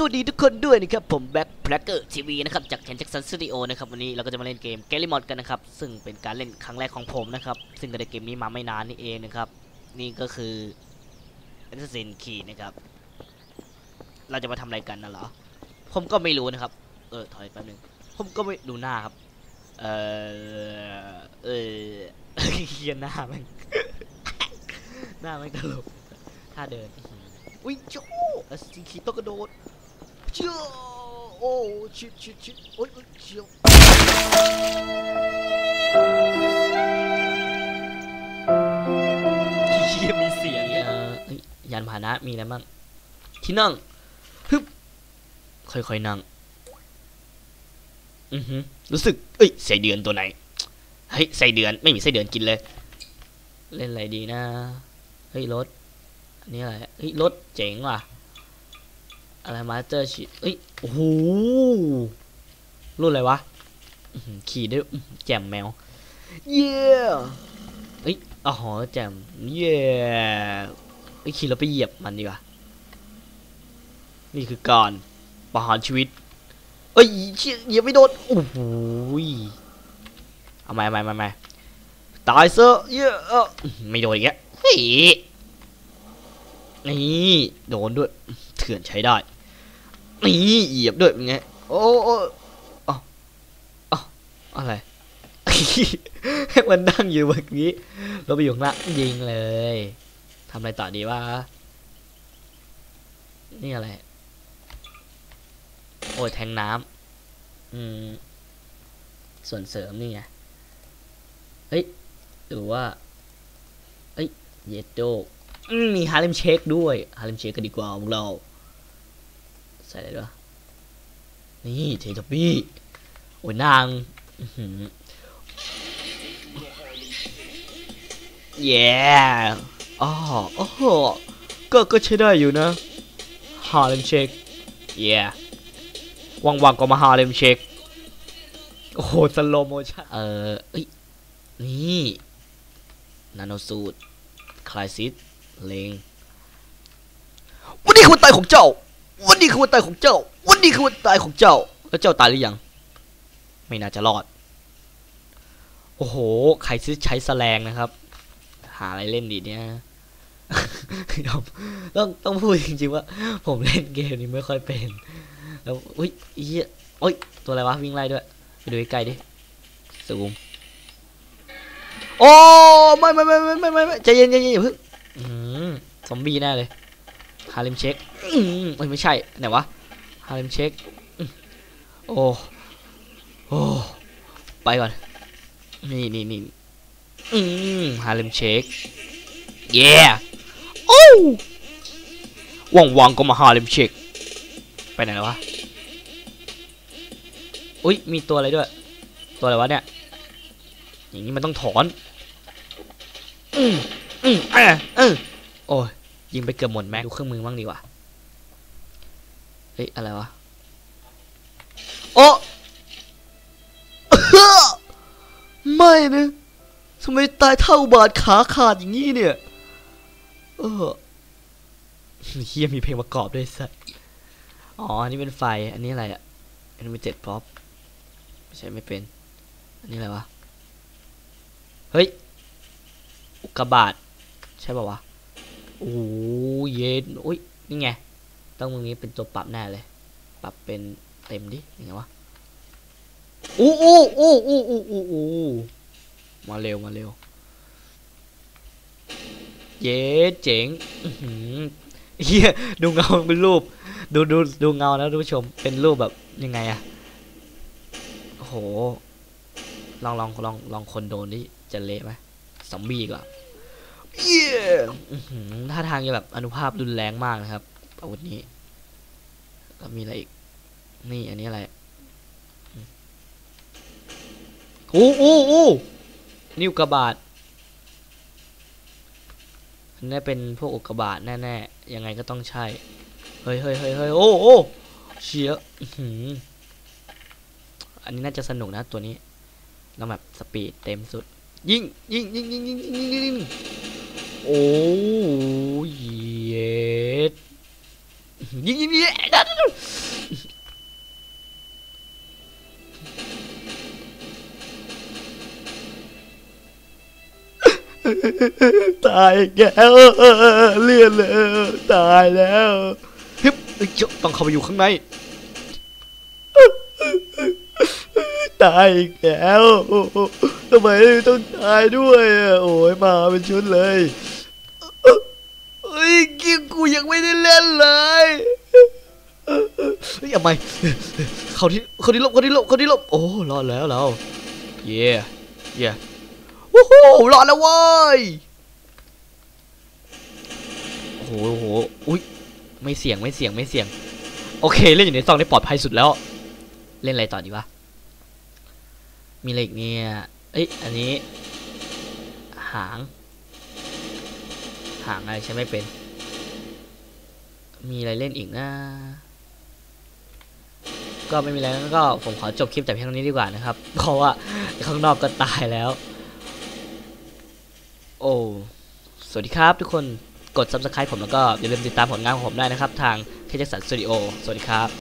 สวัสดีทุกคนด้วยนะครับผมแบ็คแพลกเกอร์ทีวีนะครับจากแคนแจ็คสันสตูดิโอนะครับวันนี้เราก็จะมาเล่นเกมแกลิมอดกันนะครับซึ่งเป็นการเล่นครั้งแรกของผมนะครับซึ่งก็ได้เกมนี้มาไม่นานนี่เองนะครับนี่ก็คือ Assassin's Creed นะครับเราจะมาทำอะไรกันนะเหรอผมก็ไม่รู้นะครับเออถอยแป๊บนึงผมก็ไม่ดูหน้าครับเออเออเฮียหน้าแมันหน้าม่งตลกท่าเดินอุ้ยโจ้เอสซีคีต้องกระโดด เจ้โอ้ชิดชิดชิดโอ้ยโอ้ยเชียวเฮียมีเสียงเออเอ้ยยานพาหนะมีอะไรบ้างที่นั่งฮึบค่อยๆนั่งอือหือรู้สึกเอ้ยไส้เดือนตัวไหนเฮ้ยไส้เดือนไม่มีไส้เดือนกินเลย เล่นอะไรดีนะเฮ้ยรถอันนี้อะไรเฮ้ยรถเจ๋งว่ะ อะไรมาสเตอร์ชีเอ้ยโอ้โหรุ่นอะไรวะอื้อหือขี่ได้อื้อหือแจ่มแมว เย้เอ้ยอ๋อแจ่มเย้ไอ้ยขี่แล้วไปเหยียบมันดีกว่า นี่คือการประหารชีวิต เอ้ยเชี่ยเหยียบไม่โดน โอ้โหยเอาใหม่เอาใหม่เอาใหม่ตายซะเย้เอออื้อหือไม่โดนอีกแล้วเฮ้ยนี่ โดนด้วย เถื่อนใช้ได้ นี่เหยียบด้วยเป็นไงโอ้โอ้อ๋ออ๋ออะไรให้มันนั่งอยู่แบบนี้เราไปอยู่ข้างล่างยิงเลยทำอะไรต่อดีวะนี่อะไร โอ้ยแทงน้ำอืมส่วนเสริมนี่ไงเฮ้ยหรือว่าเอ้ยเยดโดมีฮาเลมเชคด้วยฮาเลมเชคกันดีกว่าของเรา ใส่อะไรด้วยนี่เททับบี้โอ้ยนางอื้อหือเย้อ๋อโอ้โหก็ก็ใช้ได้อยู่นะฮาเลมเชคเย้ว่างๆก็มาฮาเลมเชคโอ้โหสโลโมชั่นเออเอ้ยนี่นาโนสูตรคลายซิสเลงวันนี้คือวันตายของเจ้า วันนี้คือวันตายของเจ้า วันนี้คือวันตายของเจ้า แล้วเจ้าตายหรือยัง ไม่น่าจะรอด โอ้โห ใครซื้อใช้แสลงนะครับ หาอะไรเล่นดีเนี่ยต้องต้องพูดจริงๆว่า ผมเล่นเกมนี้ไม่ค่อยเป็น แล้วอุ้ยเหี้ยโอ้ย ตัวอะไรวะวิ่งไล่ด้วยไปดูใกล้ดิซูมโอ้ไม่ไม่ไม่ไม่ไม่ไม่ใจเย็นใจเย็นอย่าเพิ่งอืมซอมบี้แน่เลยาเลมเช็คอืมเอ้ยไม่ใช่ไหนวะฮาเลมเช็คโอ้โอ้ไปก่อน นี่นี่นี่อืมฮาเลมเช็คเย้โอ้ว่างวางก็มาฮาเลมเช็คไปไหนแล้ววะอุ้ยมีตัวอะไรด้วย ตัวอะไรวะเนี่ย อย่างนี้มันต้องถอน อืมอืมอะเออโอ้ย ยิงไปเกือบหมดแม็กดูเครื่องมือบ้างดีกว่า เฮ้ย อะไรวะ โอ้ไม่นะทำไมตายเท่าบาดขาขาดอย่างนี้เนี่ย เออเฮียมีเพลงประกอบด้วยสัสอ๋อ อันนี้เป็นไฟ อันนี้อะไรอะอันนี้เป็นเจ็ดพ็อปไม่ใช่ไม่เป็น อันนี้อะไรวะ เฮ้ย อุกกาบาตใช่ป่าวะ โอ้ยเย็นอุ้ยนี่ไงต้องมึงนี้เป็นตัวปรับแน่เลย ปรับเป็นเต็มดิยังไงวะอู้อู้อู้อู้อู้อู้อู้มาเร็วมาเร็ว เย้เจ๋งเฮียดูเงาเป็นรูป ดูดูดูเงานะท่านผู้ชมเป็นรูปแบบยังไงอะโหลองลองลองลองคนโดนนี่จะเละไหมซอมบี้ก่อน เย้ท่าทางจะแบบอนุภาพรุนแรงมากนะครับอาวุธนี้ก็มีอะไรอีก นี่อันนี้อะไรโอ้โอ้โอ้นิ้วกระบาดนี่เป็นพวกอุกกาบาตแน่ๆ ยังไงก็ต้องใช่ เฮ้ยเฮ้ยเฮ้ยเฮ้ยโอ้โอ้เชียอันนี้น่าจะสนุกนะตัวนี้เราแบบสปีดเต็มสุด ยิงยิงยิงยิงยิงยิงยิง โอ้ยเย็ดยิงยิงยิงตายแกแล้วเลื่อนเลยตายแล้วฮึบเจ้าต้องเข้าไปอยู่ข้างในตายอีกแล้วทำไมต้องตายด้วยโอ้ยมาเป็นชุดเลยเฮ้ยกินกูยังไม่ได้ เล่นเลยเฮ้ยทำไมเขาที่เขาที่ลบเขาที่ลบเขาที่ลบโอ้รอดแล้วเราเย่เย่วู้ฮู้รอดแล้วเว้ยโอ้โหโอ้โหอุ้ยไม่เสี่ยงไม่เสี่ยงไม่เสี่ยง โอเคเล่นอยู่ในซองได้ปลอดภัยสุดแล้ว เล่นอะไรต่อดีวะมีอะไรอีกเนี่ยเอ้ยอันนี้ หาง หางอะไรใช้ไม่เป็น มีอะไรเล่นอีกนะ ก็ไม่มีอะไรแล้วก็ผมขอจบคลิปแต่เพียงเท่านี้ดีกว่านะครับ เพราะว่าข้างนอกก็ตายแล้ว โอ้สวัสดีครับทุกคนกด subscribe ผมแล้วก็อย่าลืมติดตามผลงานของผมได้นะครับ ทางเคจักสันสตูดิโอสวัสดีครับ